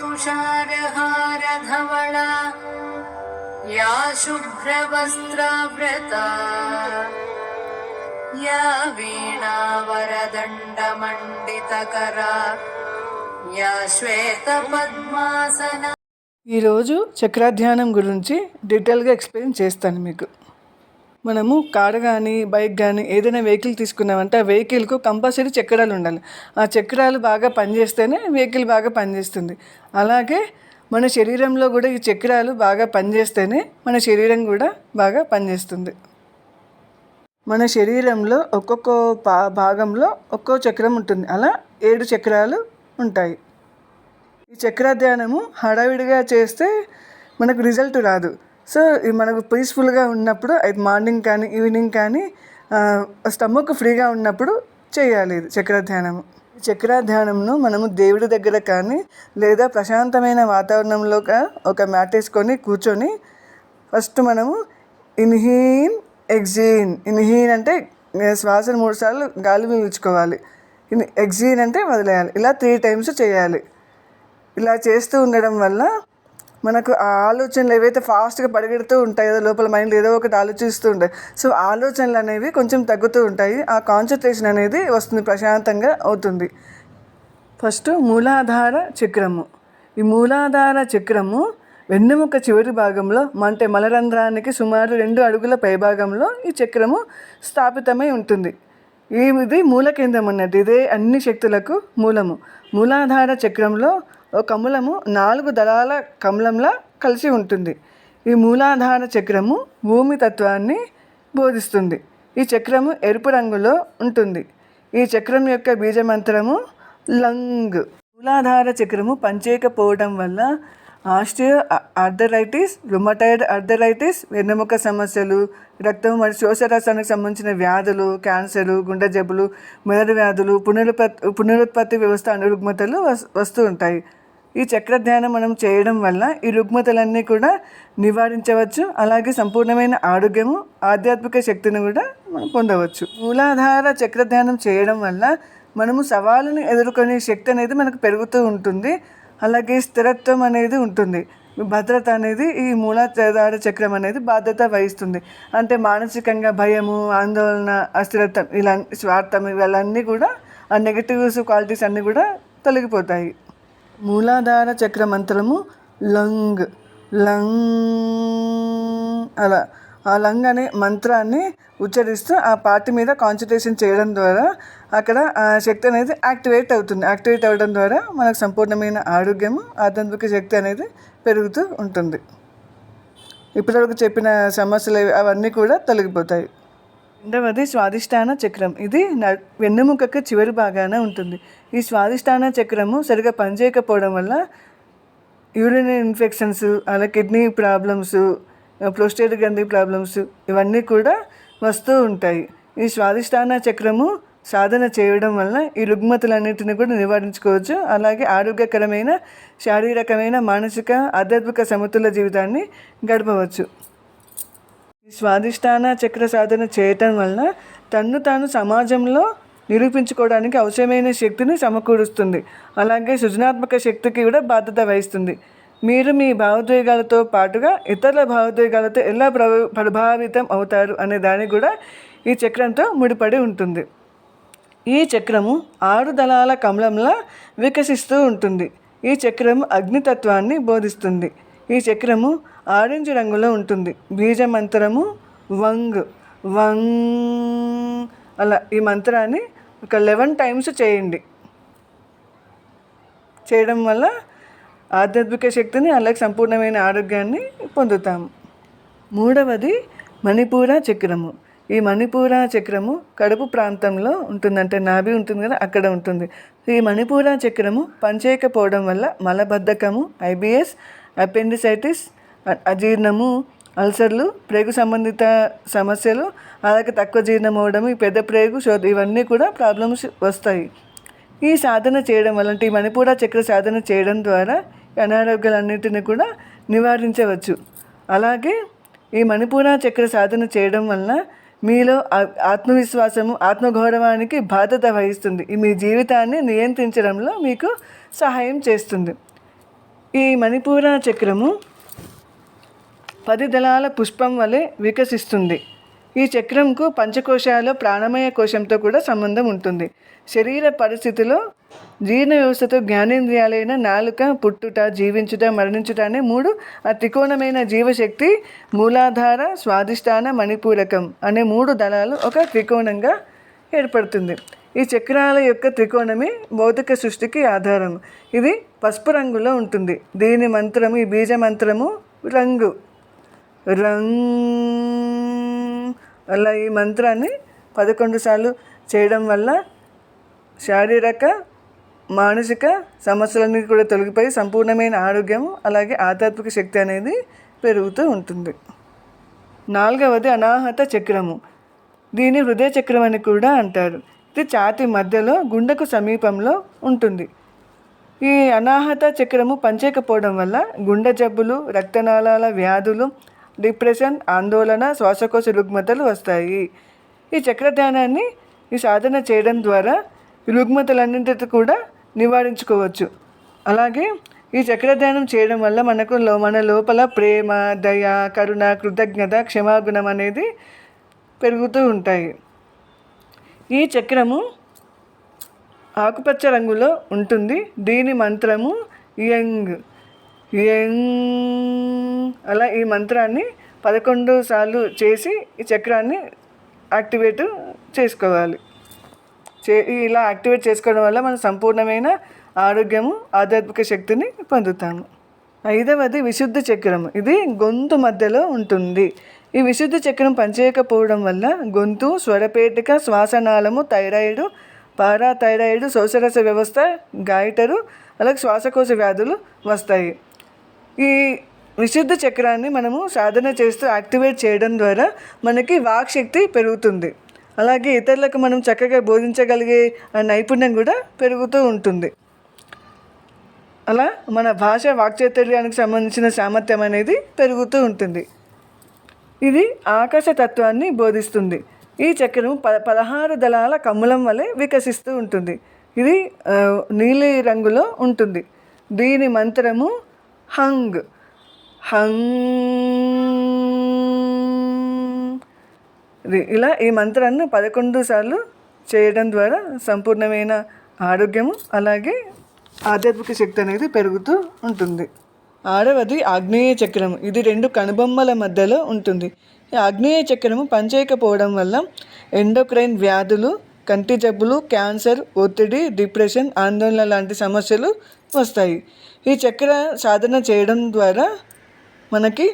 तुषारहारधवला या शुभ्रवस्त्राव्रता या वीणावरदण्डमण्डितकरा या श्वेतपद्मासना ఈరోజు చక్రాధ్యానం గురించి డీటెయిల్గా ఎక్స్ప్లెయిన్ చేస్తాను మీకు మనము కారు కానీ బైక్ కానీ ఏదైనా వెహికల్ తీసుకున్నామంటే ఆ వెహికల్కు కంపల్సరీ చక్రాలు ఉండాలి. ఆ చక్రాలు బాగా పనిచేస్తేనే వెహికల్ బాగా పనిచేస్తుంది. అలాగే మన శరీరంలో కూడా ఈ చక్రాలు బాగా పనిచేస్తేనే మన శరీరం కూడా బాగా పనిచేస్తుంది. మన శరీరంలో ఒక్కొక్క పా భాగంలో ఒక్కో చక్రం ఉంటుంది. అలా ఏడు చక్రాలు ఉంటాయి. ఈ చక్రాధ్యానము హడావిడిగా చేస్తే మనకు రిజల్ట్ రాదు. సో మనకు పీస్ఫుల్గా ఉన్నప్పుడు అది మార్నింగ్ కానీ ఈవినింగ్ కానీ స్టమక్ ఫ్రీగా ఉన్నప్పుడు చేయాలి ఇది చక్ర ధ్యానము చక్ర ధ్యానంను మనము దేవుడి దగ్గర కానీ లేదా ప్రశాంతమైన వాతావరణంలో ఒక మ్యాట్ వేసుకొని కూర్చొని ఫస్ట్ మనము ఇన్హీన్ ఎగ్జీన్. ఇన్హీన్ అంటే శ్వాసను మూడు సార్లు గాలి పీల్చుకోవాలి. ఇన్ ఎగ్జీన్ అంటే వదిలేయాలి. ఇలా త్రీ టైమ్స్ చేయాలి. ఇలా చేస్తూ ఉండడం వల్ల మనకు ఆ ఆలోచనలు ఏవైతే ఫాస్ట్గా పరిగెడుతూ ఉంటాయో లోపల మైండ్ ఏదో ఒకటి ఆలోచిస్తూ ఉంటాయి సో ఆలోచనలు అనేవి కొంచెం తగ్గుతూ ఉంటాయి. ఆ కాన్సన్ట్రేషన్ అనేది వస్తుంది ప్రశాంతంగా అవుతుంది. ఫస్ట్ మూలాధార చక్రము. ఈ మూలాధార చక్రము వెన్నెముక చివరి భాగంలో అంటే మలరంధ్రానికి సుమారు రెండు అడుగుల పైభాగంలో ఈ చక్రము స్థాపితమై ఉంటుంది. ఇది మూల కేంద్రం అన్నట్టు ఇదే అన్ని శక్తులకు మూలము. మూలాధార చక్రంలో ఓ కమలము నాలుగు దళాల కమలంలా కలిసి ఉంటుంది. ఈ మూలాధార చక్రము భూమి తత్వాన్ని బోధిస్తుంది. ఈ చక్రము ఎరుపు రంగులో ఉంటుంది. ఈ చక్రం యొక్క బీజమంత్రము లంగ్. మూలాధార చక్రము పనిచేయకపోవడం వల్ల ఆస్టియో అర్థరైటిస్ రుమటైడ్ అర్థరైటిస్ వెన్నెముక సమస్యలు రక్తం మరియు శోషరసానికి సంబంధించిన వ్యాధులు క్యాన్సర్లు గుండె జబ్బులు మెదడు వ్యాధులు పునరుత్పత్తి పునరుత్పత్తి వ్యవస్థ అనురుగ్మతలు వస్తూ ఉంటాయి. ఈ చక్ర ధ్యానం మనం చేయడం వల్ల ఈ రుగ్మతలన్నీ కూడా నివారించవచ్చు. అలాగే సంపూర్ణమైన ఆరోగ్యము ఆధ్యాత్మిక శక్తిని కూడా మనం పొందవచ్చు. మూలాధార చక్ర ధ్యానం చేయడం వల్ల మనము సవాలుని ఎదుర్కొనే శక్తి అనేది మనకు పెరుగుతూ ఉంటుంది. అలాగే స్థిరత్వం అనేది ఉంటుంది. భద్రత అనేది ఈ మూలాధార చక్రం అనేది బాధ్యత వహిస్తుంది. అంటే మానసికంగా భయము ఆందోళన అస్థిరత్వం ఇలా స్వార్థం ఇవన్నీ కూడా ఆ నెగిటివ్స్ క్వాలిటీస్ అన్నీ కూడా తొలగిపోతాయి. మూలాధార చక్ర మంత్రము లంగ్ లంగ్ అలా. ఆ లంగ్ అనే మంత్రాన్ని ఉచ్చరిస్తూ ఆ పార్టీ మీద కాన్సన్ట్రేషన్ చేయడం ద్వారా అక్కడ ఆ శక్తి అనేది యాక్టివేట్ అవుతుంది. యాక్టివేట్ అవ్వడం ద్వారా మనకు సంపూర్ణమైన ఆరోగ్యము ఆధ్యాత్మిక శక్తి అనేది పెరుగుతూ ఉంటుంది. ఇప్పటివరకు చెప్పిన సమస్యలు అవన్నీ కూడా తొలగిపోతాయి. రెండవది స్వాదిష్టాన చక్రం. ఇది న- వెన్నెముకకు చివరి భాగాన ఉంటుంది. ఈ స్వాదిష్టాన చక్రము సరిగా పనిచేయకపోవడం వల్ల యూరిన్ ఇన్ఫెక్షన్స్ అలా కిడ్నీ ప్రాబ్లమ్స్ ప్రోస్టేట్ గ్రంథి ప్రాబ్లమ్స్ ఇవన్నీ కూడా వస్తూ ఉంటాయి. ఈ స్వాదిష్టాన చక్రము సాధన చేయడం వల్ల ఈ రుగ్మతులన్నింటినీ కూడా నివారించుకోవచ్చు. అలాగే ఆరోగ్యకరమైన శారీరకమైన మానసిక ఆధ్యాత్మిక సమతుల జీవితాన్ని గడపవచ్చు. స్వాధిష్టాన చక్ర సాధన చేయటం వలన తన్ను తాను సమాజంలో నిరూపించుకోవడానికి అవసరమైన శక్తిని సమకూరుస్తుంది. అలాగే సృజనాత్మక శక్తికి కూడా బాధ్యత వహిస్తుంది. మీరు మీ భావోద్వేగాలతో పాటుగా ఇతరుల భావోద్వేగాలతో ఎలా ప్రభా ప్రభావితం అవుతారు అనే దాని కూడా ఈ చక్రంతో ముడిపడి ఉంటుంది. ఈ చక్రము ఆరు దళాల కమలంలా వికసిస్తూ ఉంటుంది. ఈ చక్రము అగ్నితత్వాన్ని బోధిస్తుంది. ఈ చక్రము ఆరెంజ్ రంగులో ఉంటుంది. బీజ మంత్రము వంగ్ వంగ్ అలా ఈ మంత్రాన్ని ఒక లెవెన్ టైమ్స్ చేయండి. చేయడం వల్ల ఆధ్యాత్మిక శక్తిని అలాగే సంపూర్ణమైన ఆరోగ్యాన్ని పొందుతాము. మూడవది మణిపూర చక్రము. ఈ మణిపూర చక్రము కడుపు ప్రాంతంలో ఉంటుందంటే నాభి ఉంటుంది కదా అక్కడ ఉంటుంది. ఈ మణిపూర చక్రము పనిచేయకపోవడం వల్ల మలబద్ధకము ఐబిఎస్ అపెండిసైటిస్ అజీర్ణము అల్సర్లు ప్రేగు సంబంధిత సమస్యలు అలాగే తక్కువ జీర్ణం అవ్వడం ఈ పెద్ద ప్రేగు శోధ ఇవన్నీ కూడా ప్రాబ్లమ్స్ వస్తాయి. ఈ సాధన చేయడం వల్ల ఈ మణిపూర చక్ర సాధన చేయడం ద్వారా అనారోగ్యాలన్నింటిని కూడా నివారించవచ్చు. అలాగే ఈ మణిపూర చక్ర సాధన చేయడం వలన మీలో ఆత్మవిశ్వాసము ఆత్మగౌరవానికి బాధ్యత వహిస్తుంది. మీ జీవితాన్ని నియంత్రించడంలో మీకు సహాయం చేస్తుంది. ఈ మణిపూర చక్రము పది దళాల పుష్పం వలె వికసిస్తుంది. ఈ చక్రంకు పంచకోశాల ప్రాణమయ కోశంతో కూడా సంబంధం ఉంటుంది. శరీర పరిస్థితిలో జీర్ణ వ్యవస్థతో జ్ఞానేంద్రియాలైన నాలుక పుట్టుట జీవించుట మరణించుట అనే మూడు ఆ త్రికోణమైన జీవశక్తి మూలాధార స్వాదిష్టాన మణిపూరకం అనే మూడు దళాలు ఒక త్రికోణంగా ఏర్పడుతుంది. ఈ చక్రాల యొక్క త్రికోణమే భౌతిక సృష్టికి ఆధారం. ఇది పసుపు రంగులో ఉంటుంది. దీని మంత్రము ఈ బీజ మంత్రము రంగు. రంగ్. అలా ఈ మంత్రాన్ని పదకొండు సార్లు చేయడం వల్ల శారీరక మానసిక సమస్యలన్నీ కూడా తొలగిపోయి సంపూర్ణమైన ఆరోగ్యం అలాగే ఆధ్యాత్మిక శక్తి అనేది పెరుగుతూ ఉంటుంది. నాలుగవది అనాహత చక్రము. దీని హృదయ చక్రం అని కూడా అంటారు. ఇది ఛాతి మధ్యలో గుండెకు సమీపంలో ఉంటుంది. ఈ అనాహత చక్రము పనిచేయకపోవడం వల్ల గుండె జబ్బులు రక్తనాళాల వ్యాధులు డిప్రెషన్ ఆందోళన శ్వాసకోశ రుగ్మతలు వస్తాయి. ఈ చక్ర ధ్యానాన్ని ఈ సాధన చేయడం ద్వారా రుగ్మతలన్నింటి కూడా నివారించుకోవచ్చు. అలాగే ఈ చక్ర ధ్యానం చేయడం వల్ల మనకు లో మన లోపల ప్రేమ దయ కరుణ కృతజ్ఞత క్షమాగుణం అనేది పెరుగుతూ ఉంటాయి. ఈ చక్రము ఆకుపచ్చ రంగులో ఉంటుంది. దీని మంత్రము యంగ్ యంగ్ అలా ఈ మంత్రాన్ని పదకొండు సార్లు చేసి ఈ చక్రాన్ని యాక్టివేట్ చేసుకోవాలి. చే ఇలా యాక్టివేట్ చేసుకోవడం వల్ల మనం సంపూర్ణమైన ఆరోగ్యము ఆధ్యాత్మిక శక్తిని పొందుతాము. ఐదవది విశుద్ధ చక్రం ఇది గొంతు మధ్యలో ఉంటుంది. ఈ విశుద్ధ చక్రం పనిచేయకపోవడం వల్ల గొంతు స్వరపేటిక శ్వాసనాళము థైరాయిడ్ పారాథైరాయిడ్ శోషరస వ్యవస్థ గాయటరు అలాగే శ్వాసకోశ వ్యాధులు వస్తాయి. ఈ విశుద్ధ చక్రాన్ని మనము సాధన చేస్తూ యాక్టివేట్ చేయడం ద్వారా మనకి వాక్ శక్తి పెరుగుతుంది. అలాగే ఇతరులకు మనం చక్కగా బోధించగలిగే ఆ నైపుణ్యం కూడా పెరుగుతూ ఉంటుంది. అలా మన భాష వాక్చాతుర్యానికి సంబంధించిన సామర్థ్యం అనేది పెరుగుతూ ఉంటుంది. ఇది ఆకాశ తత్వాన్ని బోధిస్తుంది. ఈ చక్రం ప పదహారు దళాల కమ్ములం వలె వికసిస్తూ ఉంటుంది. ఇది నీలి రంగులో ఉంటుంది. దీని మంత్రము హంగ్. హంగ్. ఇది ఇలా ఈ మంత్రాన్ని పదకొండు సార్లు చేయడం ద్వారా సంపూర్ణమైన ఆరోగ్యము అలాగే ఆధ్యాత్మిక శక్తి అనేది పెరుగుతూ ఉంటుంది. ఆరవది ఆగ్నేయ చక్రం ఇది రెండు కనుబొమ్మల మధ్యలో ఉంటుంది. ఈ ఆగ్నేయ చక్రము పనిచేయకపోవడం వల్ల ఎండోక్రైన్ వ్యాధులు కంటి జబ్బులు క్యాన్సర్ ఒత్తిడి డిప్రెషన్ ఆందోళన లాంటి సమస్యలు వస్తాయి. ఈ చక్ర సాధన చేయడం ద్వారా మనకి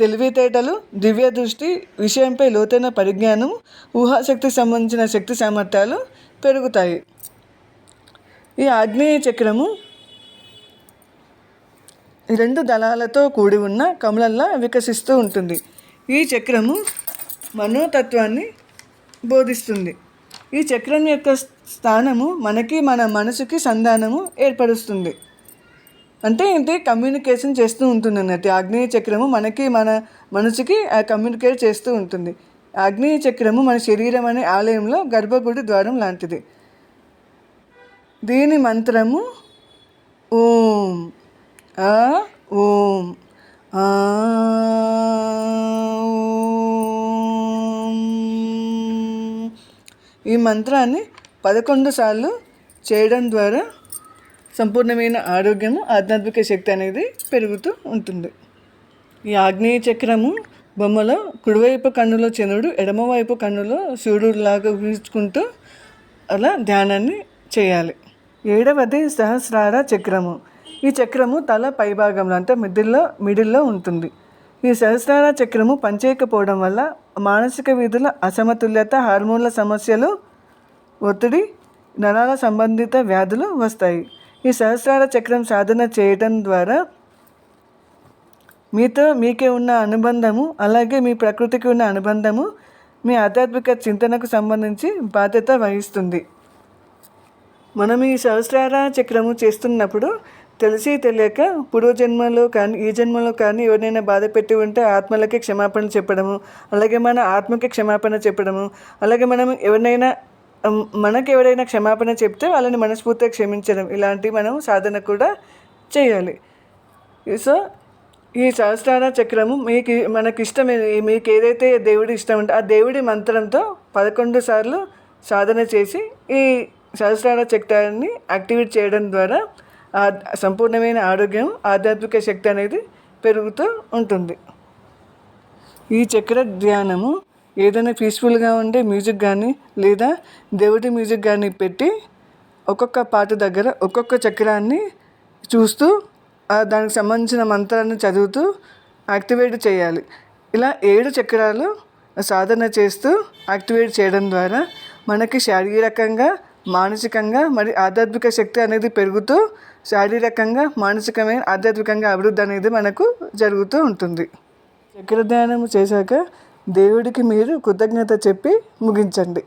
తెలివితేటలు దివ్య దృష్టి విషయంపై లోతైన పరిజ్ఞానం ఊహాశక్తికి సంబంధించిన శక్తి సామర్థ్యాలు పెరుగుతాయి. ఈ ఆగ్నేయ చక్రము రెండు దళాలతో కూడి ఉన్న కమలల్లా వికసిస్తూ ఉంటుంది. ఈ చక్రము మనోతత్వాన్ని బోధిస్తుంది. ఈ చక్రం యొక్క స్థానము మనకి మన మనసుకి సంధానము ఏర్పరుస్తుంది. అంటే ఏంటి కమ్యూనికేషన్ చేస్తూ ఉంటుంది అన్నట్టు ఆగ్నేయ చక్రము మనకి మన మనసుకి ఆ కమ్యూనికేట్ చేస్తూ ఉంటుంది. ఆగ్నేయ చక్రము మన శరీరం అనే ఆలయంలో గర్భగుడి ద్వారం లాంటిది. దీని మంత్రము ఓం. ఆ? ఓం. ఆ ఓం. ఈ మంత్రాన్ని పదకొండు సార్లు చేయడం ద్వారా సంపూర్ణమైన ఆరోగ్యము ఆధ్యాత్మిక శక్తి అనేది పెరుగుతూ ఉంటుంది. ఈ ఆగ్నేయ చక్రము బొమ్మలో కుడివైపు కన్నులో చంద్రుడు ఎడమవైపు కన్నులో సూర్యుడిలాగా ఊహించుకుంటూ అలా ధ్యానాన్ని చేయాలి. ఏడవది సహస్రార చక్రము. ఈ చక్రము తల పైభాగంలో అంటే మిడిల్లో మిడిల్లో ఉంటుంది. ఈ సహస్రార చక్రము పనిచేయకపోవడం వల్ల మానసిక విధుల అసమతుల్యత హార్మోన్ల సమస్యలు ఒత్తిడి నరాల సంబంధిత వ్యాధులు వస్తాయి. ఈ సహస్రార చక్రం సాధన చేయడం ద్వారా మీతో మీకే ఉన్న అనుబంధము అలాగే మీ ప్రకృతికి ఉన్న అనుబంధము మీ ఆధ్యాత్మిక చింతనకు సంబంధించి బాధ్యత వహిస్తుంది. మనం ఈ సహస్రార చక్రము చేస్తున్నప్పుడు తెలిసి తెలియక పూర్వజన్మలో కానీ ఈ జన్మలో కానీ ఎవరినైనా బాధ పెట్టి ఉంటే ఆత్మలకి క్షమాపణ చెప్పడము అలాగే మన ఆత్మకి క్షమాపణ చెప్పడము అలాగే మనం ఎవరినైనా మనకు మనకి ఎవరైనా క్షమాపణ చెప్తే వాళ్ళని మనస్ఫూర్తిగా క్షమించడం ఇలాంటివి మనం సాధన కూడా చేయాలి. సో ఈ సహస్రార చక్రము మీకు మనకి ఇష్టమైన మీకు ఏదైతే దేవుడి ఇష్టం ఉంటే ఆ దేవుడి మంత్రంతో పదకొండు సార్లు సాధన చేసి ఈ సహస్రార చక్రాన్ని యాక్టివేట్ చేయడం ద్వారా సంపూర్ణమైన ఆరోగ్యం ఆధ్యాత్మిక శక్తి అనేది పెరుగుతూ ఉంటుంది. ఈ చక్ర ధ్యానము ఏదైనా పీస్ఫుల్గా ఉండే మ్యూజిక్ కానీ లేదా దేవుడి మ్యూజిక్ కానీ పెట్టి ఒక్కొక్క పాట దగ్గర ఒక్కొక్క చక్రాన్ని చూస్తూ దానికి సంబంధించిన మంత్రాన్ని చదువుతూ యాక్టివేట్ చేయాలి. ఇలా ఏడు చక్రాలు సాధన చేస్తూ యాక్టివేట్ చేయడం ద్వారా మనకి శారీరకంగా మానసికంగా మరి ఆధ్యాత్మిక శక్తి అనేది పెరుగుతూ శారీరకంగా మానసికమైన ఆధ్యాత్మికంగా అభివృద్ధి అనేది మనకు జరుగుతూ ఉంటుంది. చక్ర ధ్యానం చేశాక దేవుడికి మీరు కృతజ్ఞత చెప్పి ముగించండి.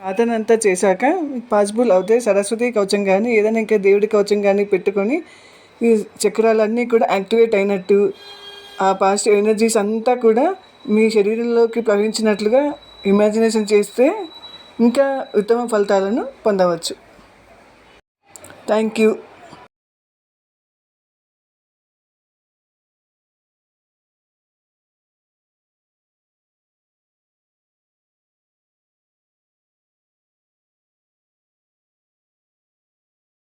సాధనంతా చేశాక పాసిబుల్ అవుతే సరస్వతి కవచం కానీ ఏదైనా ఇంకా దేవుడి కవచం కానీ పెట్టుకొని ఈ చక్రాలన్నీ కూడా యాక్టివేట్ అయినట్టు ఆ పాజిటివ్ ఎనర్జీస్ అంతా కూడా మీ శరీరంలోకి ప్రవహించినట్లుగా ఇమాజినేషన్ చేస్తే ఇంకా ఉత్తమ ఫలితాలను పొందవచ్చు. Thank you.